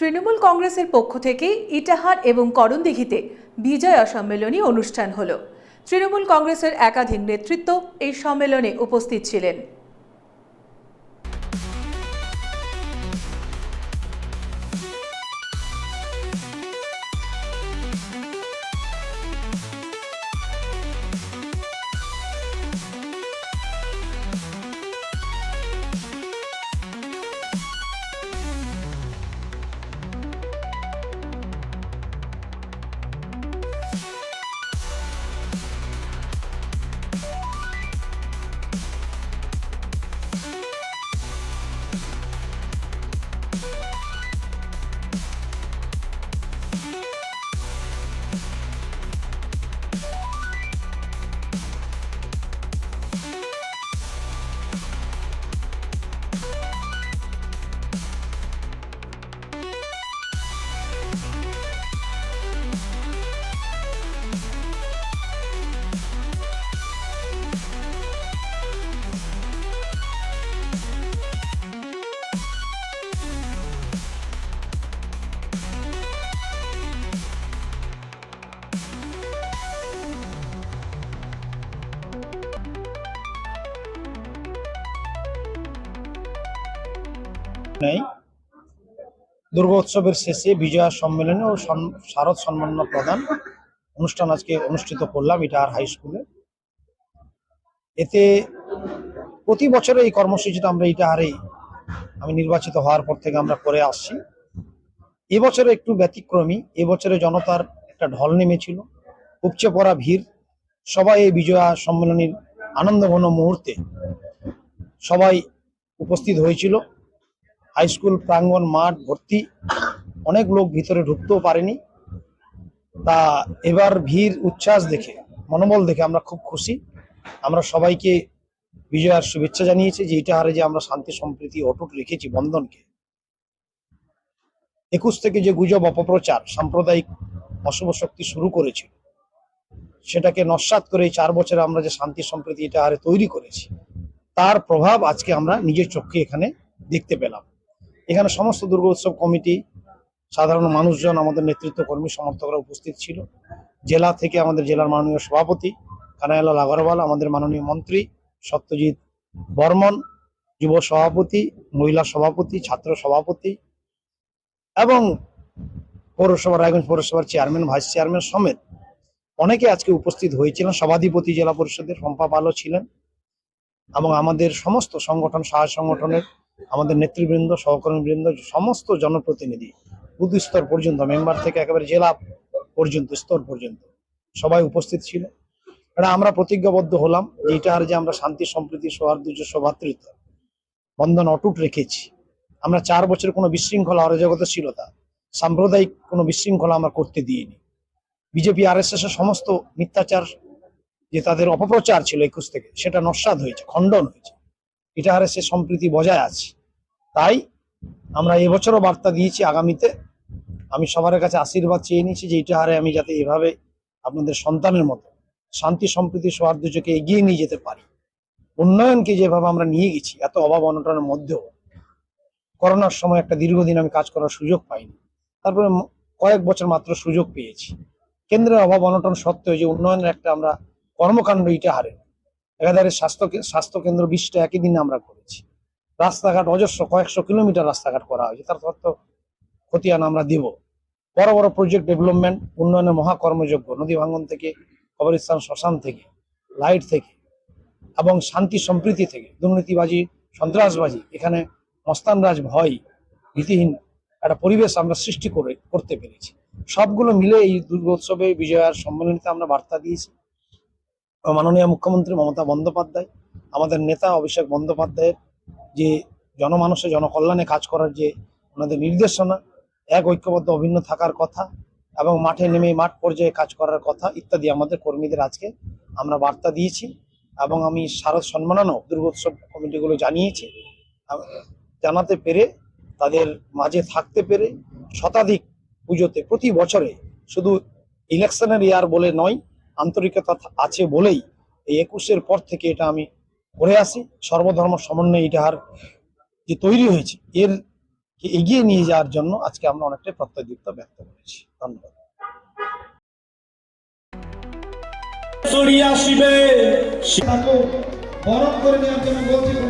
তৃণমূল কংগ্রেসের পক্ষ থেকে ইটাহার এবং করণদিঘিতে বিজয় সম্মেলনী অনুষ্ঠান হল। তৃণমূল কংগ্রেসের একাধিক নেতৃত্ব এই সম্মেলনে উপস্থিত ছিলেন। নেই। দুর্গোৎসবের শেষে বিজয়া সম্মেলনে ও শারদ সম্মাননা প্রদান অনুষ্ঠান আজকে অনুষ্ঠিত করলাম ইটাহার হাই স্কুলে। এতে প্রতি বছরে এই কর্মসূচিটা আমরা ইটাহারেই আমি নির্বাচিত হওয়ার পর থেকে আমরা করে আসছি। এবছরে একটু ব্যতিক্রমী এবছরে জনতার একটা ঢল নেমেছিল, উপচে পড়া ভিড়, সবাই এই বিজয়া সম্মেলনীর আনন্দঘন মুহূর্তে সবাই উপস্থিত হয়েছিল। হাই স্কুল প্রাঙ্গণ মাঠ ভর্তি। অনেক লোক ভিতরে ঢুকতেও পারেনি। তা এবার ভিড়, উচ্ছ্বাস দেখে, মনোবল দেখে আমরা খুব খুশি। আমরা সবাইকে বিজয়ার শুভেচ্ছা জানিয়েছি যে এটা হারে যে আমরা শান্তি, সম্প্রীতি, অটুট রেখেছি বন্ধনকে। একুশ থেকে যে গুজব, অপপ্রচার, সাম্প্রদায়িক অশুভ শক্তি শুরু করেছিল, সেটাকে নস্বাত করে চার বছরে আমরা যে শান্তি, সম্প্রীতি এটা হারে তৈরি করেছি, তার প্রভাব আজকে আমরা নিজের চোখে এখানে দেখতে পেলাম। এখানে সমস্ত দুর্গোৎসব কমিটি, সাধারণ মানুষজন, আমাদের নেতৃত্ব কর্মী সমর্থকরা উপস্থিত ছিল। জেলা থেকে আমাদের জেলার মাননীয় সভাপতি কানাইলাল আগরওয়াল, আমাদের মাননীয় মন্ত্রী সত্যজিৎ বর্মন, যুব সভাপতি, মহিলা সভাপতি, ছাত্র সভাপতি এবং পৌরসভা রায়গঞ্জ পৌরসভার চেয়ারম্যান, ভাইস চেয়ারম্যান সমেত অনেকে আজকে উপস্থিত হয়েছিলেন। সভাধিপতি জেলা পরিষদের পম্পা পালও ছিলেন এবং আমাদের সমস্ত সংগঠন, সহায় সংগঠনের আমাদের নেতৃবৃন্দ, সহকর্মীবৃন্দ, সমস্ত জনপ্রতিনিধি, বুথ স্তর পর্যন্ত, মেম্বার থেকে একেবারে জেলা পর্যন্ত, স্তর পর্যন্ত সবাই উপস্থিত ছিল। এটা আমরা প্রতিজ্ঞাবদ্ধ হলাম এটা আর যে আমরা শান্তি, সম্প্রীতি, সৌহার্দ্য, সৌভাতৃত্ব, বন্ধন অটুট রেখেছি। আমরা চার বছর কোনো বিশৃঙ্খলা অরাজকতাশীলতা সাম্প্রদায়িক কোনো বিশৃঙ্খলা আমরা করতে দিইনি। বিজেপি আর এস সমস্ত মিথ্যাচার যে তাদের অপপ্রচার ছিল একুশ থেকে, সেটা নস্বাদ হয়েছে, খণ্ডন হয়েছে। এটা হারে সে সম্প্রীতি বজায় আছে। তাই আমরা এবছরও বার্তা দিয়েছি আগামীতে। আমি সবার কাছে আশীর্বাদ চেয়ে নিয়েছি যে এটা হারে আমি যাতে এভাবে আপনাদের সন্তানের মতো শান্তি, সম্প্রীতি সৌহার্দ্যকে এগিয়ে নিয়ে যেতে পারি। উন্নয়নকে যেভাবে আমরা নিয়ে গেছি, এত অভাব অনটনের মধ্যেও। করোনার সময় একটা দীর্ঘদিন আমি কাজ করার সুযোগ পাইনি। তারপরে কয়েক বছর মাত্র সুযোগ পেয়েছি। কেন্দ্রের অভাব অনটন সত্ত্বেও যে উন্নয়নের একটা আমরা কর্মকাণ্ড ইটা হারে একাধারে স্বাস্থ্য কে- স্বাস্থ্য কেন্দ্র বিশটা একই দিনে আমরা করেছি। রাস্তাঘাট অজস্র কয়েকশো কিলোমিটার রাস্তাঘাট করা হয়েছে, তার তথ্য খতিয়ান আমরা দিব। বড় বড় প্রজেক্ট ডেভেলপমেন্ট উন্নয়নের মহাকর্মযোগ্য, নদী ভাঙ্গন থেকে, কবরস্থান শ্মশান থেকে লাইট থেকে, এবং শান্তি সম্প্রীতি থেকে, দুর্নীতিবাজি, সন্ত্রাসবাজি, এখানে মস্তানরাজ ভয়, ভীতিহীন একটা পরিবেশ আমরা সৃষ্টি করে, করতে পেরেছি। সবগুলো মিলে এই দুর্গোৎসবে বিজয়ার সম্মেলনীতে আমরা বার্তা দিয়েছি। মাননীয় মুখ্যমন্ত্রী মমতা বন্দ্যোপাধ্যায়, আমাদের নেতা অভিষেক বন্দ্যোপাধ্যায়ের যে জনমানসে জনকল্যাণে কাজ করার যে ওনাদের নির্দেশনা, এক ঐক্যবদ্ধ অভিন্ন থাকার কথা এবং মাঠে নেমে মাঠ পর্যায়ে কাজ করার কথা ইত্যাদি আমাদের কর্মীদের আজকে আমরা বার্তা দিয়েছি এবং আমি শারদ সম্মাননাও দুর্গোৎসব কমিটিগুলো জানিয়েছি। জানাতে পেরে, তাদের মাঝে থাকতে পেরে শতাধিক পুজোতে প্রতি বছরে শুধু ইলেকশনের ইয়ার বলে নয় আন্তরিকতা আছে বলেই এই একুশের পর থেকে এটা আমি করে আসি। সর্বধর্ম সমন্বয় আর যে তৈরি হয়েছে এর এগিয়ে নিয়ে যাওয়ার জন্য আজকে আমরা অনেকটাই প্রত্যয়দীপ্ত ব্যক্ত করেছি। ধন্যবাদ। বরণ করে নেওয়ার জন্য বলছি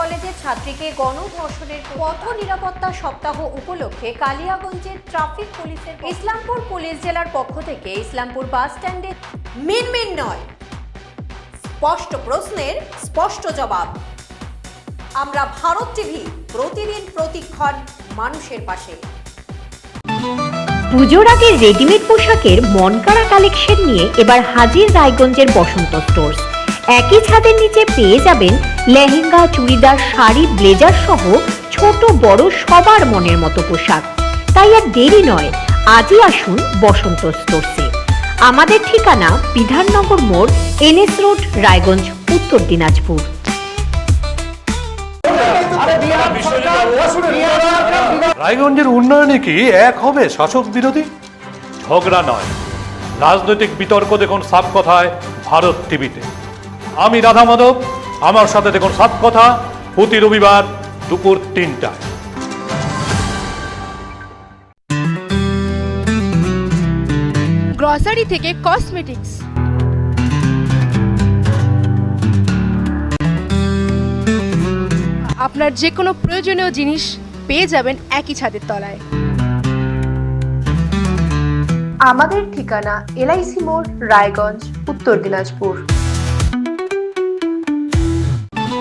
কলেজের ছাত্রীকে গণধর্ষণের পথ নিরাপত্তা সপ্তাহ উপলক্ষে কালিয়াগঞ্জের ট্রাফিক পুলিশের ইসলামপুর পুলিশ জেলার পক্ষ থেকে ইসলামপুর বাস স্ট্যান্ডে মিনমিন নয়। স্পষ্ট প্রশ্নের স্পষ্ট জবাব। আমরা ভারত টিভি প্রতিদিন প্রতিক্ষণ মানুষের পাশে। পুজোর আগে রেডিমেড পোশাকের মনকাড়া কালেকশন নিয়ে এবার হাজির রায়গঞ্জের বসন্ত স্টোর্স। একই ছাদের নিচে পেয়ে যাবেন লেহেঙ্গা, চুড়িদার, শাড়ি, ব্লেজার সহ ছোট বড় সবার মনের মতো পোশাক। তাই আর দেরি নয়, আজই আসুন বসন্ত স্টোর্সে। আমাদের ঠিকানা বিধাননগর মোড়, এনএস রোড, রায়গঞ্জ, উত্তর দিনাজপুর। রায়গঞ্জের উন্নয়নে কি এক হবে শাসক বিরোধী? ঝগড়া নয়। রাজনৈতিক বিতর্ক দেখুন সাপ কথায় ভারত টিভিতে। আমি রাধা মাধব আমার সাথে দেখুন সাপ কথা প্রতি রবিবার দুপুর তিনটায় গ্রসারি থেকে কসমেটিক্স আপনার যে কোনো প্রয়োজনীয় জিনিস পেয়ে যাবেন একই ছাদের তলায়। আমাদের ঠিকানা এলআইসি মোড় রায়গঞ্জ উত্তর দিনাজপুর।